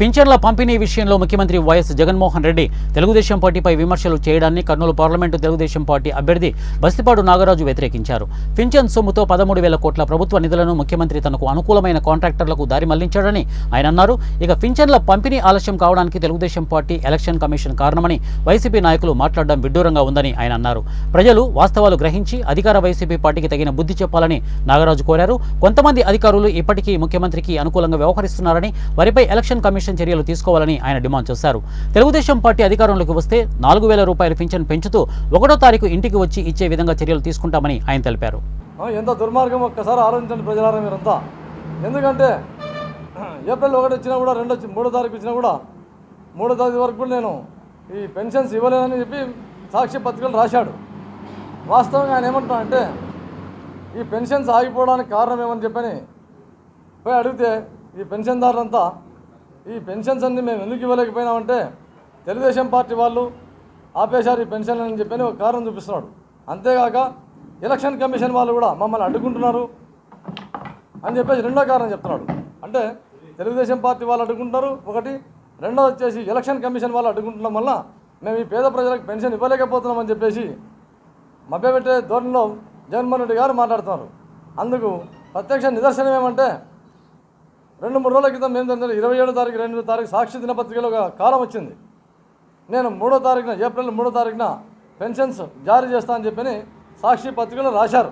పింఛన్ల పంపిణీ విషయంలో ముఖ్యమంత్రి వైఎస్ జగన్మోహన్ రెడ్డి తెలుగుదేశం పార్టీపై విమర్శలు చేయడాన్ని కర్నూలు పార్లమెంటు తెలుగుదేశం పార్టీ అభ్యర్థి బస్తిపాడు నాగరాజు వ్యతిరేకించారు. పింఛన్ సొమ్ముతో పదమూడు వేల కోట్ల ప్రభుత్వ నిధులను ముఖ్యమంత్రి తనకు అనుకూలమైన కాంట్రాక్టర్లకు దారి మళ్ళించాడని ఆయన అన్నారు. ఇక పింఛన్ల పంపిణీ ఆలస్యం కావడానికి తెలుగుదేశం పార్టీ ఎలక్షన్ కమిషన్ కారణమని వైసీపీ నాయకులు మాట్లాడడం విడ్డూరంగా ఉందని ఆయన అన్నారు. ప్రజలు వాస్తవాలు గ్రహించి అధికార వైసీపీ పార్టీకి తగిన బుద్ధి చెప్పాలని నాగరాజు కోరారు. కొంతమంది అధికారులు ఇప్పటికీ ముఖ్యమంత్రికి అనుకూలంగా వ్యవహరిస్తున్నారని వారిపై ఎలక్షన్ కమిషన్ చర్యలు తీసుకోవాలని ఆయన డిమాండ్ చేశారు. తెలుగుదేశం పార్టీ అధికారంలోకి వస్తే నాలుగు వేల రూపాయల పింఛన్ పెంచుతూ ఒకటో తారీఖు ఇంటికి వచ్చి ఇచ్చే విధంగా చర్యలు తీసుకుంటామని ఆయన తెలిపారు. ఎంత దుర్మార్గం ఒక్కసారి ఆలోచించండి ప్రజలారా మీరంతా. ఎందుకంటే ఏప్రిల్ ఒకటి వచ్చినా కూడా రెండు వచ్చి మూడో తారీఖు వచ్చినా కూడా మూడో తారీఖు వరకు కూడా నేను ఈ పెన్షన్స్ ఇవ్వలేనని చెప్పి సాక్షి పత్రికలు రాశాడు. వాస్తవంగా ఆయన ఏమంటున్నా అంటే ఈ పెన్షన్స్ ఆగిపోవడానికి కారణం ఏమని చెప్పని పోయి అడిగితే ఈ పెన్షన్దారులంతా ఈ పెన్షన్స్ అన్ని మేము ఎందుకు ఇవ్వలేకపోయినామంటే తెలుగుదేశం పార్టీ వాళ్ళు ఆపేశారు ఈ పెన్షన్ అని చెప్పని ఒక కారణం చూపిస్తున్నాడు. అంతేగాక ఎలక్షన్ కమిషన్ వాళ్ళు కూడా మమ్మల్ని అడ్డుకుంటున్నారు అని చెప్పేసి రెండో కారణం చెప్తున్నాడు. అంటే తెలుగుదేశం పార్టీ వాళ్ళు అడ్డుకుంటున్నారు ఒకటి రెండో వచ్చేసి ఎలక్షన్ కమిషన్ వాళ్ళు అడ్డుకుంటున్నాం వల్ల మేము ఈ పేద ప్రజలకు పెన్షన్ ఇవ్వలేకపోతున్నామని చెప్పేసి మభ్యపెట్టే ధోరణిలో జగన్మోహన్ రెడ్డి గారు మాట్లాడుతున్నారు. అందుకు ప్రత్యక్ష నిదర్శనం ఏమంటే రెండు మూడు రోజుల క్రితం మేము తెలిసిన ఇరవై ఏడో తారీఖు రెండు తారీఖు సాక్షి దినపత్రికలో ఒక కాలం వచ్చింది. నేను మూడో తారీఖున ఏప్రిల్ మూడో తారీఖున పెన్షన్స్ జారీ చేస్తా అని చెప్పని సాక్షి పత్రికలో రాశారు.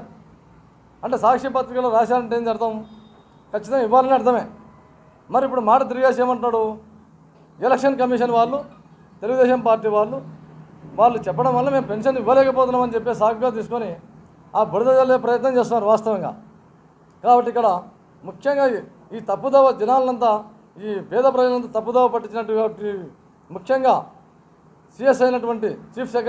అంటే సాక్షి పత్రికలో రాశారంటే ఏంది అర్థం? ఖచ్చితంగా ఇవ్వాలని అర్థమే. మరి ఇప్పుడు మాట తిరిగేసి ఏమంటున్నాడు? ఎలక్షన్ కమిషన్ వాళ్ళు తెలుగుదేశం పార్టీ వాళ్ళు వాళ్ళు చెప్పడం వల్ల మేము పెన్షన్ ఇవ్వలేకపోతున్నామని చెప్పి సాకుగా తీసుకొని ఆ బురద జల్లే ప్రయత్నం చేస్తున్నారు వాస్తవంగా. కాబట్టి ఇక్కడ ముఖ్యంగా ఈ- ఈ తప్పుదోవ జనాలంతా ఈ పేద ప్రజలంతా తప్పుదోవ పట్టించినటువంటి కాబట్టి ముఖ్యంగా సిఎస్ అయినటువంటి చీఫ్ సెక్రటరీ